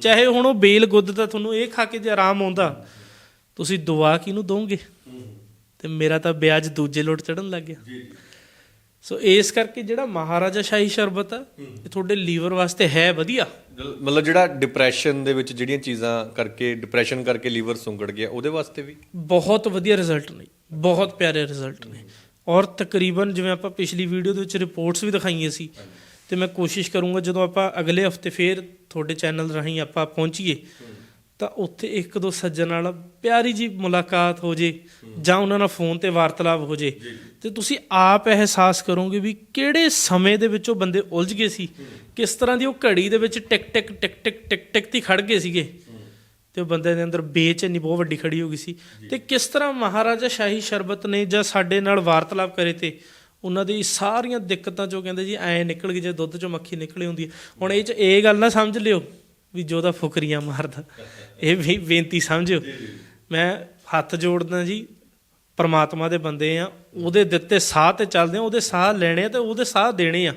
ਚਾਹੇ ਹੁਣ ਉਹ ਬੇਲ ਗੁੱਦ ਦਾ ਤੁਹਾਨੂੰ ਇਹ ਖਾ ਕੇ ਜੇ ਆਰਾਮ ਆਉਂਦਾ ਤੁਸੀਂ ਦੁਆ ਕਿਹਨੂੰ ਦੋਗੇ ਤੇ ਮੇਰਾ ਤਾਂ ਵਿਆਜ ਦੂਜੇ ਲੋਟ ਚੜਨ ਲੱਗ ਗਿਆ। ਜੀ। ਸੋ ਇਸ ਕਰਕੇ ਜਿਹੜਾ ਮਹਾਰਾਜਾ ਸ਼ਾਹੀ ਸ਼ਰਬਤ ਆ ਇਹ ਤੁਹਾਡੇ ਲੀਵਰ ਵਾਸਤੇ ਹੈ ਵਧੀਆ। ਮਤਲਬ ਜਿਹੜਾ ਡਿਪਰੈਸ਼ਨ ਦੇ ਵਿੱਚ ਜਿਹੜੀਆਂ ਚੀਜ਼ਾਂ ਕਰਕੇ ਡਿਪਰੈਸ਼ਨ ਕਰਕੇ ਲੀਵਰ ਸੁੰਗੜ ਗਿਆ ਉਹਦੇ ਵਾਸਤੇ ਵੀ? ਬਹੁਤ ਵਧੀਆ ਰਿਜ਼ਲਟ ਨੇ। ਬਹੁਤ ਪਿਆਰੇ ਰਿਜ਼ਲਟ ਨੇ। ਔਰ ਤਕਰੀਬਨ ਜਿਵੇਂ ਆਪਾਂ ਪਿਛਲੀ ਵੀਡੀਓ ਦੇ ਵਿੱਚ ਰਿਪੋਰਟਸ ਵੀ ਦਿਖਾਈਆਂ ਸੀ ਤੇ ਮੈਂ ਕੋਸ਼ਿਸ਼ ਕਰੂੰਗਾ ਜਦੋਂ ਆਪਾਂ ਅਗਲੇ ਹਫ਼ਤੇ ਫੇਰ ਤੁਹਾਡੇ ਚੈਨਲ ਰਾਹੀਂ ਆਪਾਂ ਪਹੁੰਚੀਏ ਤਾਂ ਉੱਥੇ ਇੱਕ ਦੋ ਸੱਜਣ ਨਾਲ ਪਿਆਰੀ ਜੀ ਮੁਲਾਕਾਤ ਹੋ ਜੇ ਜਾਂ ਉਹਨਾਂ ਨਾਲ ਫੋਨ ਤੇ ਵਾਰਤਾਲਾਪ ਹੋ ਜੇ। ਤੇ ਤੁਸੀਂ ਆਪ ਅਹਿਸਾਸ ਕਰੋਗੇ ਵੀ ਕਿਹੜੇ ਸਮੇਂ ਦੇ ਵਿੱਚ ਉਹ ਬੰਦੇ ਉਲਝ ਗਏ ਸੀ? ਕਿਸ ਤਰ੍ਹਾਂ ਦੀ ਉਹ ਘੜੀ ਦੇ ਵਿੱਚ ਟਿਕ ਟਿਕ ਟਿਕ ਟਿਕ ਟਿਕ ਟਿਕ ਤੀ ਖੜ ਗਏ ਸੀਗੇ? ਤੇ ਉਹ ਬੰਦੇ ਦੇ ਅੰਦਰ ਬੇਚੈਨੀ ਬਹੁਤ ਵੱਡੀ ਖੜੀ ਹੋ ਗਈ ਸੀ। ਤੇ ਕਿਸ ਤਰ੍ਹਾਂ ਮਹਾਰਾਜਾ ਸ਼ਾਹੀ ਸ਼ਰਬਤ ਨੇ ਜਾਂ ਸਾਡੇ ਨਾਲ ਵਾਰਤਾਲਾਪ ਕਰੇ ਤੇ ਉਹਨਾਂ ਦੀ ਸਾਰੀਆਂ ਦਿੱਕਤਾਂ ਚੋਂ ਕਹਿੰਦੇ ਜੀ ਐ ਨਿਕਲ ਗਈ ਜੇ ਦੁੱਧ ਚੋਂ ਮੱਖੀ ਨਿਕਲੀ ਹੁੰਦੀ ਹੈ। ਹੁਣ ਇਹ ਚ ਇਹ ਗੱਲ ਨਾ ਸਮਝ ਲਿਓ ਵੀ ਜੋਦਾ ਫੁਕਰੀਆਂ ਮਾਰਦਾ ਇਹ ਵੀ ਬੇਨਤੀ ਸਮਝਿਓ। ਮੈਂ ਹੱਥ ਜੋੜਦਾ ਜੀ ਪਰਮਾਤਮਾ ਦੇ ਬੰਦੇ ਆ ਉਹਦੇ ਦਿੱਤੇ ਸਾਹ ਤੇ ਚੱਲਦੇ ਆ ਉਹਦੇ ਸਾਹ ਲੈਣੇ ਤੇ ਉਹਦੇ ਸਾਹ ਦੇਣੇ ਆ।